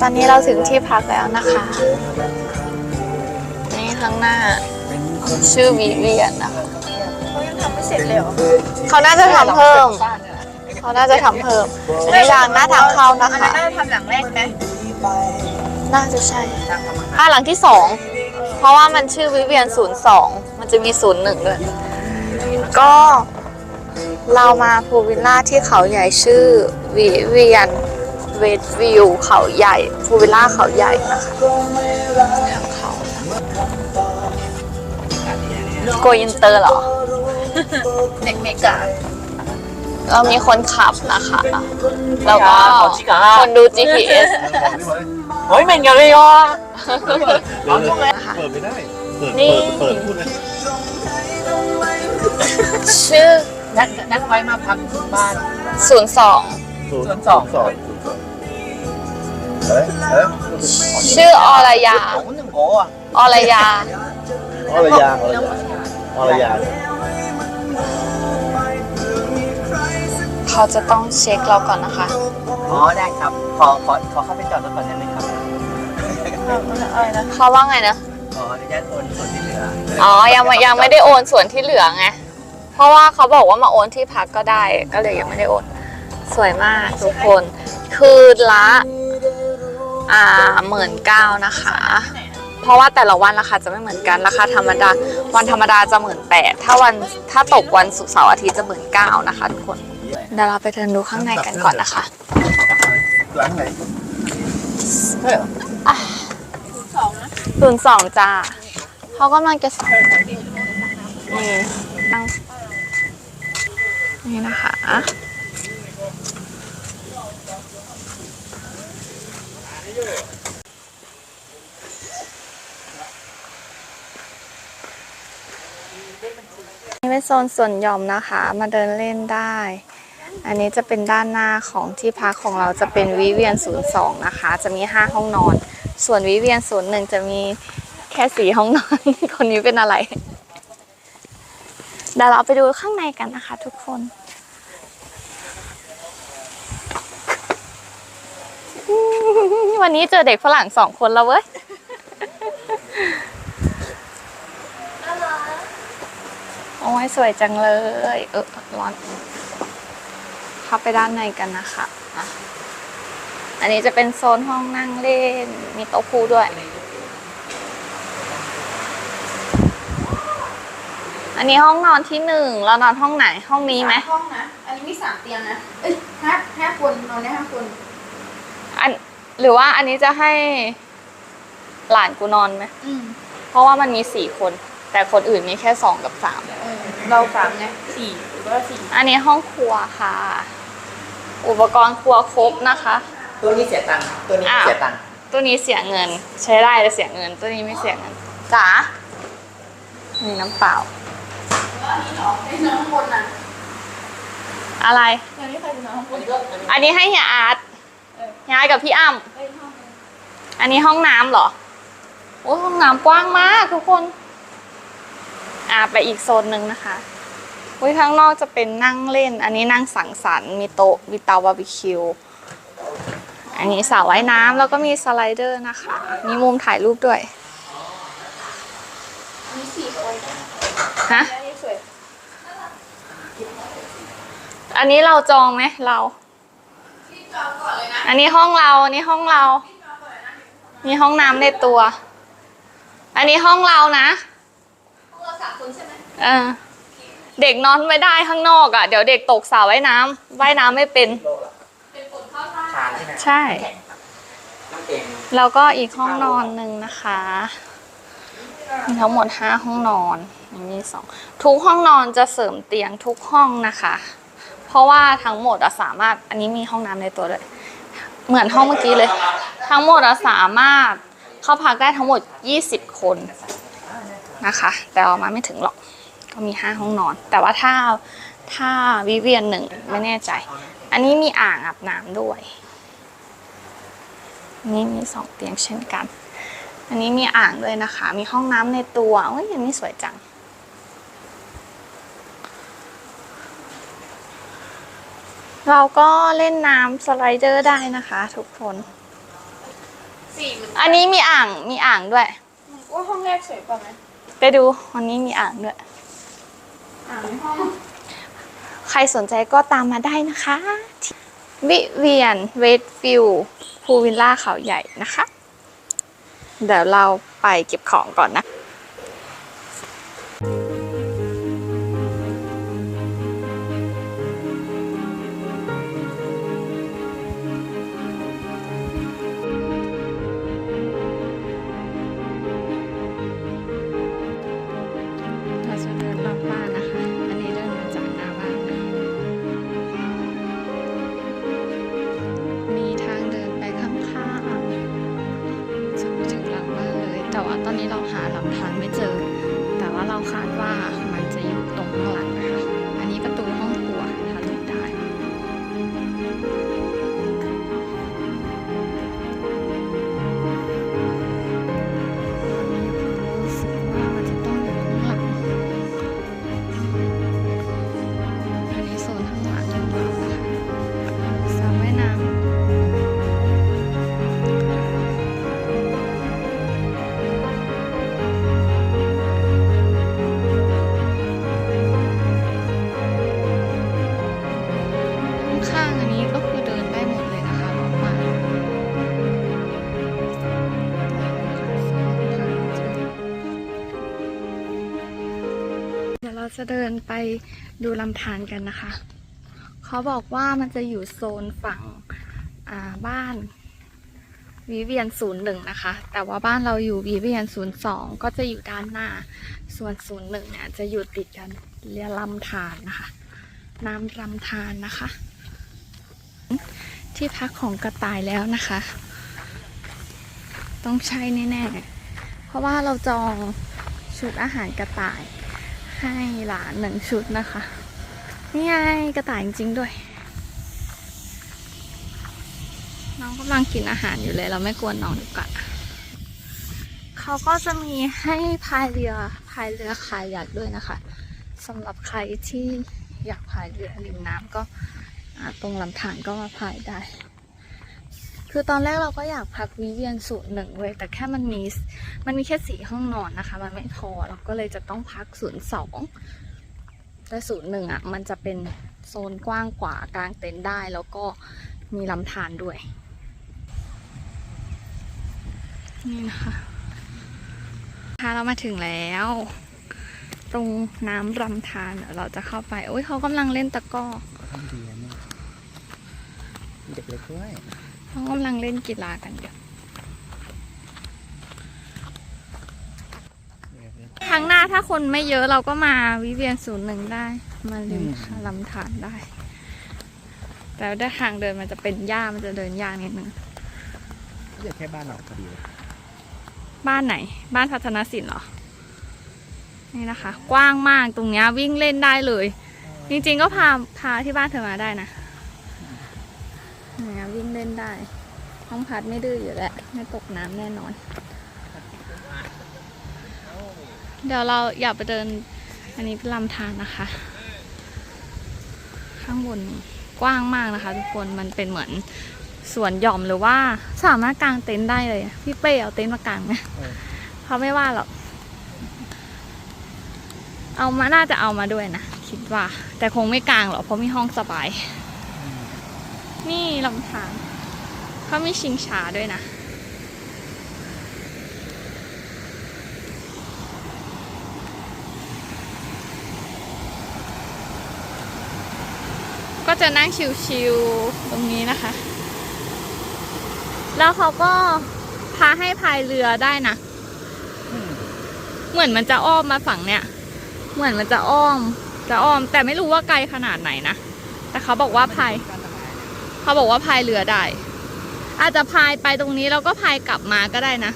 ตอนนี้เราถึงที่พักแล้วนะคะ นี่ข้างหน้า ชื่อวิเวียนนะคะเขายังทำไม่เสร็จเลยเหรอเขาน่าจะทำเพิ่ม เขาน่าจะทำเพิ่มอันนี้ทางหน้าทางเข้านะอันคะ นั้นน่าจะทำหลังแรกไหมน่าจะใช่อ่าหลังที่สอง เพราะว่ามันชื่อวิเวียนศูนย์สอง มันจะมีศูนย์หนึ่งด้วย ก็เรามาพูลวิลล่าที่เขาใหญ่ชื่อวิเวียน เวดวิวเขาใหญ่ฟูวิลล่าเขาใหญ่นะคะทางเขาโกอินเตอร์เหรอ เด็กเมกาเรามีคนขับนะคะ แล้วก็คนดู GPS โอ้ยเหมือนกันเลยอะเปิดไม่ได้ เปิด เปิดพูดชื่อนัดนัดไว้มาพักบ้านศูนย์สองศูนย์สอง ชื่ออรยาผมหนึ่งโกอะอรยาอรยาอรยาเขาจะต้องเช็คเราก่อนนะคะ อ๋อได้ครับ ขอขอขอเข้าไปจอดรถก่อนได้ไหมครับอะไรนะเขาว่าไงนะ ขออนุญาตโอนส่วนที่เหลือ อ๋อ ยังไม่ยังไม่ได้โอนส่วนที่เหลือไง เพราะว่าเขาบอกว่ามาโอนที่พักก็ได้ ก็เลยยังไม่ได้โอน สวยมากทุกคน คือละ อ่าหมื่นเก้านะคะ เพราะว่าแต่ละวันราคาจะไม่เหมือนกันราคาธรรมดา วันธรรมดาจะหมื่นแปดถ้าวันถ้าตกวันศุกร์เสาร์อาทิตย์จะหมื่นเก้านะคะทุกคนเดี๋ยวเราไปเดินดูข้างในกันก่อนนะคะหลังไหนใช่เหรอศูนย์สองจ้าเขากำลังจะนี่ตั้งนี่นะคะ นี่เป็นโซนส่วนหย่อมนะคะ มาเดินเล่นได้ อันนี้จะเป็นด้านหน้าของที่พักของเราจะเป็นวิเวียน 02 นะคะ จะมี 5 ห้องนอน ส่วนวิเวียน 01 จะมีแค่สีห้องนอน คนนี้เป็นอะไรเดี๋ยวเราไปดูข้างในกันนะคะทุกคน วันนี้เจอเด็กฝรั่งสองคนแล้วเว้ยโอ้ยสวยจังเลย เออร้อน เข้าไปด้านในกันนะคะอันนี้จะเป็นโซนห้องนั่งเล่น มีโต๊ะพูด้วย อันนี้ห้องนอนที่หนึ่ง เรานอนห้องไหนห้องนี้ไหมห้องนะ อันนี้มีสามเตียงนะ เอ้ยห้าห้าคนนอนได้ห้าคน หรือว่าอันนี้จะให้หลานกูนอนไหมอืมเพราะว่ามันมีสี่คน แต่คนอื่นมีแค่สองกับสามเออเราสามไงสี่หรือว่าสี่อันนี้ห้องครัวค่ะ อุปกรณ์ครัวครบนะคะ ตัวนี้เสียตังค์ตัวนี้อ้าวเสียตังค์ตัวนี้เสียเงิน ใช้ได้แต่เสียเงิน ตัวนี้ไม่เสียเงินจ๋ามีน้ำเปล่า แล้วอันนี้เหรอไอ้นอนข้างบนน่ะอะไรอันนี้ใครจะนอนข้างบนอันนี้ให้เฮียอาร์ตเออเฮี ยอาร์ตกับพี่อ้ำเอ้ยห้องนึงอันนี้ห้องน้ำเหรอ โอ้ยห้องน้ำกว้างมากทุกคน อ่าไปอีกโซนหนึ่งนะคะอุ้ยข้างนอกจะเป็นนั่งเล่น อันนี้นั่งสังสรรค์ มีโต๊ะมีเตาบาร์บีคิว อันนี้สระว่ายน้ำแล้วก็มีสไลเดอร์นะคะ มีมุมถ่ายรูปด้วย มีสี่คนฮะอันนี้สวยอันนี้เราจองไหมเราจ องก่อนเลยนะอันนี้ห้องเรา อันนี้ห้องเรา มีห้องน้ำในตัว อันนี้ห้องเรานะพวกเราสามคนใช่ไหมเออเด็กนอนไม่ได้ข้างนอกอะ่ะ เดี๋ยวเด็กตกสระว่ายน้ำว่ายน้ำไม่เป็น เป็นคนเข้าใต้ชาใช่ไหมใช่น้ำเองแล้วก็อีกห้องนอนหนึ่งนะคะมีทั้งหมดห้าห้องนอนอันนี้สองทุกห้องนอนจะเสริมเตียงทุกห้องนะคะ เพราะว่าทั้งหมดอะสามารถอันนี้มีห้องน้ำในตัวด้วยเหมือนห้องเมื่อกี้เลย ทั้งหมดอะสามารถเข้าพักได้ทั้งหมด 20 คนนะคะ แต่เอามาไม่ถึงหรอก ก็มี 5 ห้องนอน แต่ว่าถ้าถ้าวิเวียนหนึ่งไม่แน่ใจ อันนี้มีอ่างอาบน้ำด้วย นี่มีสองเตียงเช่นกัน อันนี้มีอ่างด้วยนะคะ มีห้องน้ำในตัวโอ้ยอันนี้สวยจัง เราก็เล่นน้ำสไลเดอร์ได้นะคะทุกคน สี่เหมือนอันนี้มีอ่างมีอ่างด้วย ว่าห้องแรกสวยกว่าไหมไปดูวันนี้มีอ่างด้วย อ่างในห้องใครสนใจก็ตามมาได้นะคะวิเวียนเวสฟิลพูวิลล่าเขาใหญ่นะคะ เดี๋ยวเราไปเก็บของก่อนนะ แต่ว่ เราจะเดินไปดูลำธารกันนะคะ เขาบอกว่ามันจะอยู่โซนฝั่งบ้านวิเวียนศูนย์หนึ่งนะคะ แต่ว่าบ้านเราอยู่วิเวียนศูนย์สองก็จะอยู่ด้านหน้า ส่วนศูนย์หนึ่งเนี่ยจะอยู่ติดกันเรียกลำธารนะคะ น้ำลำธารนะคะ ที่พักของกระต่ายแล้วนะคะ ต้องใช่แน่ๆ เพราะว่าเราจองชุดอาหารกระต่าย ให้หลานหนึ่งชุดนะคะ นี่ไงกระต่ายจริงๆด้วย น้องกำลังกินอาหารอยู่เลย เราไม่กวนน้องดีกว่าเขาก็จะมีให้พายเรือพายเรือคายักด้วยนะคะสำหรับใครที่อยากพายเรือริมน้ำก็ตรงลำธารก็มาพายได้ คือตอนแรกเราก็อยากพักวิเวียนศูนย์หนึ่งเว้ยแต่แค่มันมีมันมีแค่สี่ห้องนอนนะคะ มันไม่พอเราก็เลยจะต้องพักศูนย์สองแต่ศูนย์หนึ่งอะมันจะเป็นโซนกว้างกว่ากลางเต็นท์ได้แล้วก็มีลำธารด้วย นี่นะคะพาเรามาถึงแล้ว ตรงน้ำลำธารเดี๋ยวเราจะเข้าไป โอ้ยเขากำลังเล่นตะก้อเนี่ยมีเด็กเล็กด้วย เขากำลังเล่นกีฬากันอยู่ครั้งหน้าถ้าคนไม่เยอะเราก็มาวิเวียนศูนย์หนึ่งได้ มาริมลำธารได้ แต่ได้ทางเดินมันจะเป็นหญ้ามันจะเดินยากนิดนึงเด็กแค่บ้านเราพอดีเลยบ้านไหน บ้านพัฒนศิลป์เหรอ นี่นะคะ กว้างมากตรงเนี้ยวิ่งเล่นได้เลย จริงๆก็พาพาที่บ้านเธอมาได้นะเนี่ยวิ่งเล่นได้ ห้องพัดไม่ดื้ออยู่แล้ว ไม่ตกน้ำแน่นอน เดี๋ยวเราอยากไปเดิน อันนี้เป็นลำธารนะคะ ข้างบนกว้างมากนะคะ ทุกคนมันเป็นเหมือนสวนหย่อมหรือว่าสามารถกางเต็นท์ได้เลย พี่เป้เอาเต็นท์มากางไหมเขาไม่ว่าหรอกเอามาน่าจะเอามาด้วยนะคิดว่า แต่คงไม่กลางหรอกเพราะมีห้องสบาย นี่ลำธารเขามีชิงช้าด้วยนะ ก็จะนั่งชิวๆตรงนี้นะคะ แล้วเขาก็พาให้พายเรือได้นะ เหมือนมันจะอ้อมมาฝั่งเนี่ย เหมือนมันจะอ้อม จะอ้อม แต่ไม่รู้ว่าไกลขนาดไหนนะ แต่เขาบอกว่าพาย เขาบอกว่าพายเรือได้ อาจจะพายไปตรงนี้แล้วก็พายกลับมาก็ได้นะ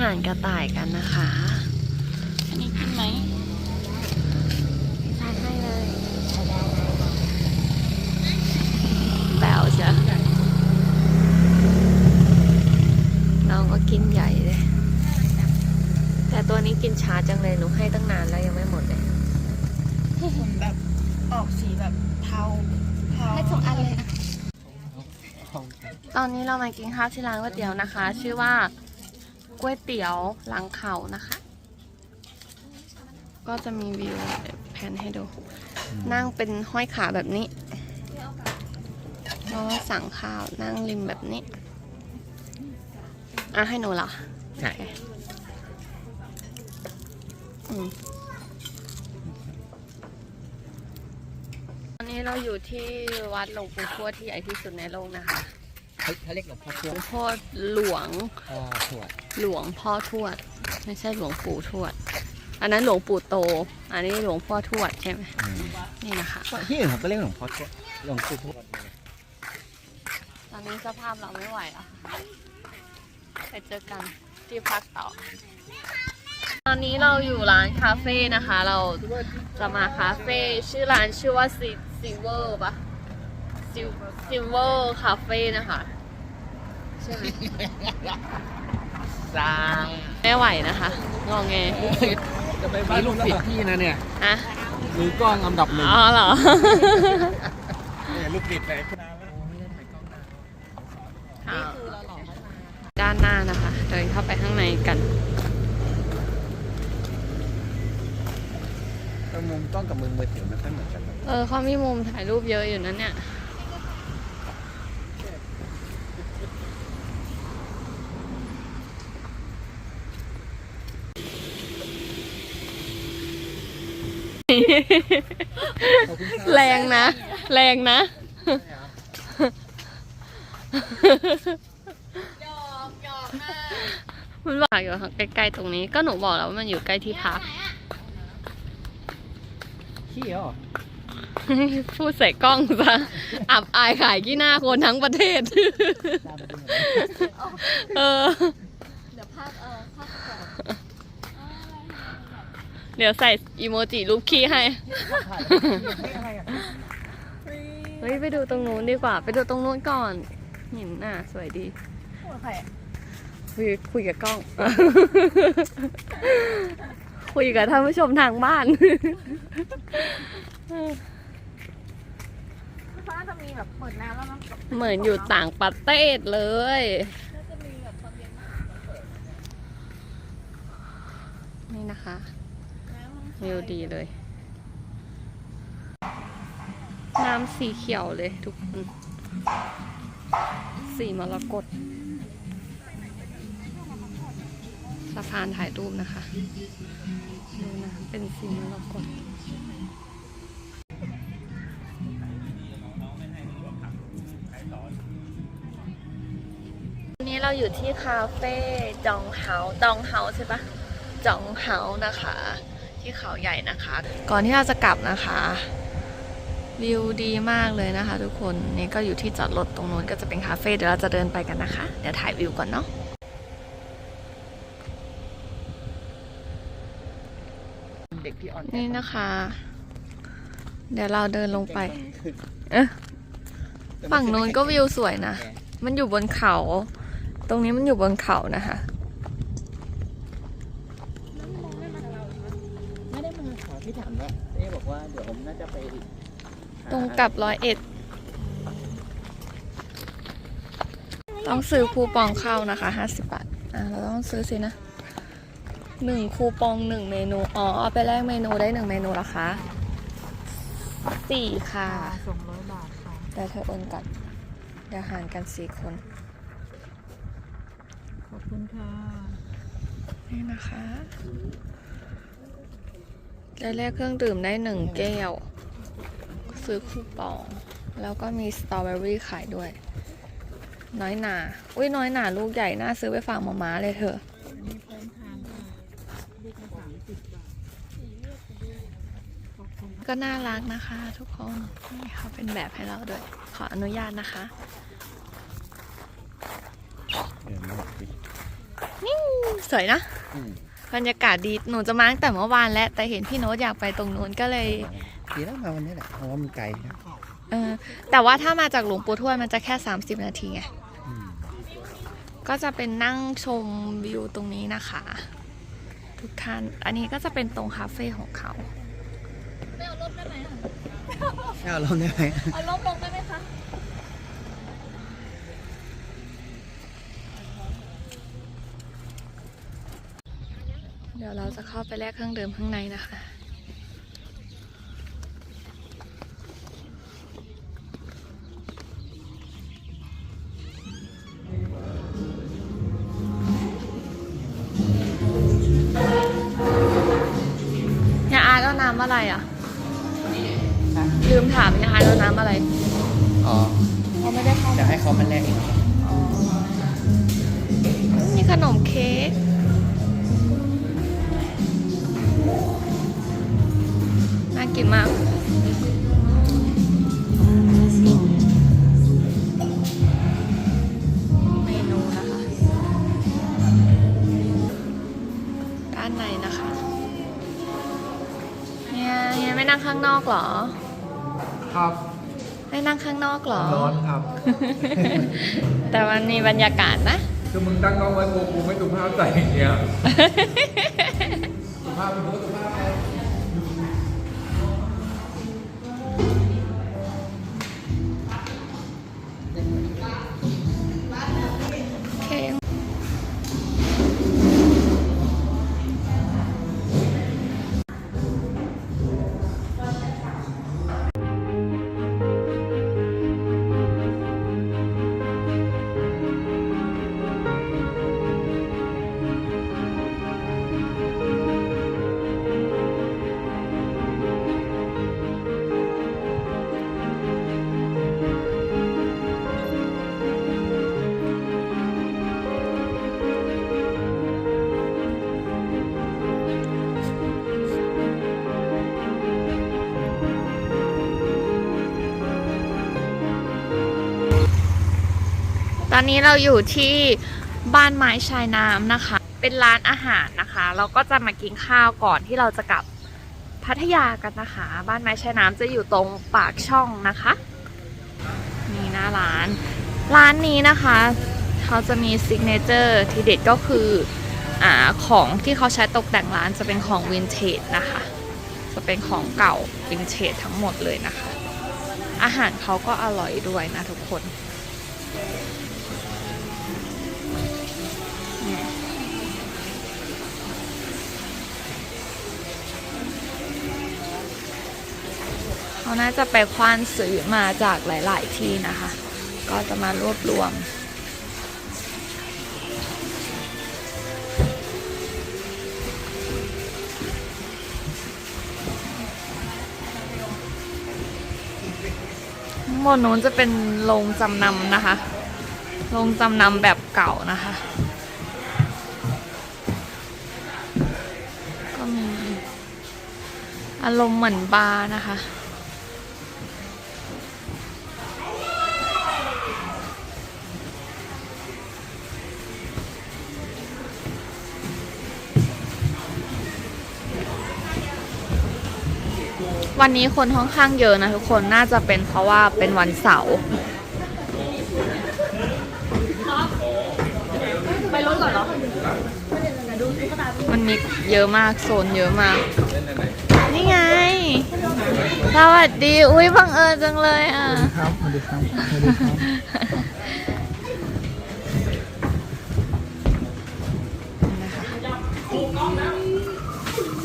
หารกระต่ายกันนะคะ อันนี้กินไหมทานให้เลยแบวจ้ะน้องก็กินใหญ่เลย แต่ตัวนี้กินช้าจังเลย หนูให้ตั้งนานแล้วยังไม่หมดเลยแบบออกสีแบบเทาเทาให้สองอันเลยนะตอนนี้เรามากินข้าวที่ร้านก๋วยเตี๋ยวนะคะ ชื่อว่า ก๋วยเตี๋ยวหลังเขานะคะ ก็จะมีวิวแผนให้ดู นั่งเป็นห้อยขาแบบนี้แล้วก็สั่งข้าวนั่งริมแบบนี้ อะให้หนูเหรอ ใช่อืมตอนนี้เราอยู่ที่วัดหลวงปู่ทวดที่ใหญ่ที่สุดในโลกนะคะเขาเขาเรียกหลวงพ่อทหลววดงพ่อหลวงพ่อทวด หลวงพ่อทวด ไม่ใช่หลวงปู่ทวด อันนั้นหลวงปู่โต อันนี้หลวงพ่อทวดใช่ไหมนี่นะคะที่อื่นผมก็เรียกหลวงพ่อทวดหลวงปู่ทวดตอนนี้สภาพเราไม่ไหวแล้วค่ะไปเจอกันที่พักต่อ ตอนนี้เราอยู่ร้านคาเฟ่นะคะ เราจะมาคาเฟ่ชื่อร้านชื่อว่าซิลเวอร์ปะซิลเวอร์คาเฟ่นะคะใช่ไหม จ้าไม่ไหวนะคะ งอแงจะไปบ้านลูกศิษย์พี่นะเนี่ยอะมือกล้องอันดับหนึ่งอ๋อเหรอเนี่ยลูกศิษย์เลยด้านหน้านะคะ เดินเข้าไปข้างในกันแต่มุมกล้องกับมือมือถือไม่ค่อยเหมือนกันนะเออเขามีมุมถ่ายรูปเยอะอยู่นั้นเนี่ย แรงนะ แรงนะมันบอกอยู่ใกล้ๆตรงนี้ ก็หนูบอกแล้วว่ามันอยู่ใกล้ที่พัก ขี้เหรอพูดใส่กล้องซะอับอายขายขี้หน้าคนทั้งประเทศเออเดี๋ยวภาพเออภาพก่อน เดี๋ยวใส่อีโมจิรูปขี้ให้ เฮ้ยไปดูตรงนู้นดีกว่า ไปดูตรงนู้นก่อนหินน่ะ สวยดีหัวใครอะคุยคุยกับกล้อง คุยกับท่านผู้ชมทางบ้านเขาน่าจะมีแบบเปิดน้ำแล้วมันแบบเหมือนอยู่ต่างประเทศเลยน่าจะมีแบบความเย็นมากนี่นะคะน้ำมัน วิวดีเลย น้ำสีเขียวเลยทุกคน สีมรกตสะพานถ่ายรูปนะคะดูนะเป็นสีมรกตวันนี้เราอยู่ที่คาเฟ่จองเฮาจองเฮาใช่ปะจองเฮานะคะ ที่เขาใหญ่นะคะ ก่อนที่เราจะกลับนะคะ วิวดีมากเลยนะคะ ทุกคนนี่ก็อยู่ที่จอดรถตรงนู้นก็จะเป็นคาเฟ่เดี๋ยวเราจะเดินไปกันนะคะ เดี๋ยวถ่ายวิวก่อนเนาะเด็กที่อ่อนแอนี่นะคะ เดี๋ยวเราเดินลงไป เอ๊ะฝั่งนู้นก็วิวสวยนะ มันอยู่บนเขา ตรงนี้มันอยู่บนเขานะคะ ไม่ได้มาขอพี่ถามว่าเอ๊บอก ว่าเดี๋ยวผมน่าจะไปหาตรงกับร้อยเอ็ด ต้องซื้อคูปองเข้านะคะห้าสิบบาท อะ เราต้องซื้อสินะหนึ่งคูปองหนึ่งเมนู อ๋อ เอาไปแลกเมนูได้หนึ่งเมนูเหรอคะสี่ค่ะสองร้อยบาทค่ะแต่เธอโอนก่อนเดี๋ยวหารกันสี่คน ขอบคุณค่ะ นี่นะคะ ได้แลกเครื่องดื่มได้หนึ่งแก้ว ซื้อคูปอง แล้วก็มีสตรอเบอรี่ขายด้วย น้อยหนา อุ้ยน้อยหนาลูกใหญ่ น่าซื้อไปฝากมาม้าเลยเถอะมีพร้อมทานค่ะลูกละสามสิบบาทขอบคุณก็น่ารักนะคะทุกคนนี่เขาเป็นแบบให้เราด้วย ขออนุญาตนะคะเออไม่หรอกพี่นิ่งสวยนะอืม บรรยากาศดีหนูจะมาตั้งแต่เมื่อวานแล้ว แต่เห็นพี่โน้ตอยากไปตรงนู้นก็เลยดีแล้วมาวันนี้แหละเพราะว่ามันไกลนะเออแต่ว่าถ้ามาจากหลวงปู่ทวดมันจะแค่ 30 นาทีไงอืมก็จะเป็นนั่งชมวิวตรงนี้นะคะ ทุกท่าน อันนี้ก็จะเป็นตรงคาเฟ่ของเขาไม่เอารถได้ไหมอะไม่เอาลงได้ไหมเอารถลงได้ไหมคะ เดี๋ยวเราจะเข้าไปแลกเครื่องดื่มข้างในนะคะยาอาร์ตเอาน้ำอะไรอะ ลืมถามยาอาร์ตเอาน้ำอะไร อ๋อเขาไม่ได้เข้าเดี๋ยวให้เขามาแลกเองมีขนมเค้ก กินมาก เมนูนะคะ ด้านในนะคะเนี่ยเนี่ยไม่นั่งข้างนอกเหรอ ครับไม่นั่งข้างนอกเหรอ ร้อนครับ แต่มันมีบรรยากาศนะ คือมึงตั้งกล้องไว้กูกูไม่สุภาพใส่อย่างเงี้ยสุภาพเป็นสุภาพ อนนี้เราอยู่ที่บ้านไม้ชายน้ำนะคะ เป็นร้านอาหารนะคะ เราก็จะมากินข้าวก่อนที่เราจะกลับพัทยากันนะคะ บ้านไม้ชายน้ำจะอยู่ตรงปากช่องนะคะ นี่หน้าร้าน ร้านนี้นะคะเขาจะมีซิกเนเจอร์ที่เด็ดก็คืออของที่เขาใช้ตกแต่งร้านจะเป็นของวินเทจนะคะ จะเป็นของเก่าวินเทจทั้งหมดเลยนะคะ อาหารเขาก็อร่อยด้วยนะทุกคน เขาน่าจะไปควานซื้อมาจากหลาย ๆ ที่นะคะ ก็จะมารวบรวมข้างบนนู้นจะเป็นโรงจำนำนะคะ โรงจำนำแบบเก่านะคะ ก็มีอารมณ์เหมือนบาร์นะคะ วันนี้คนค่อนข้างเยอะนะทุกคนน่าจะเป็นเพราะว่าเป็นวันเสาร์ไปรถก่อนเหรอมันมีเยอะมากโซนเยอะมาก นี่ไง สวัสดี อุ้ยบังเอิญจังเลยอะ ครับสวัสดีครับสวัสดีครับ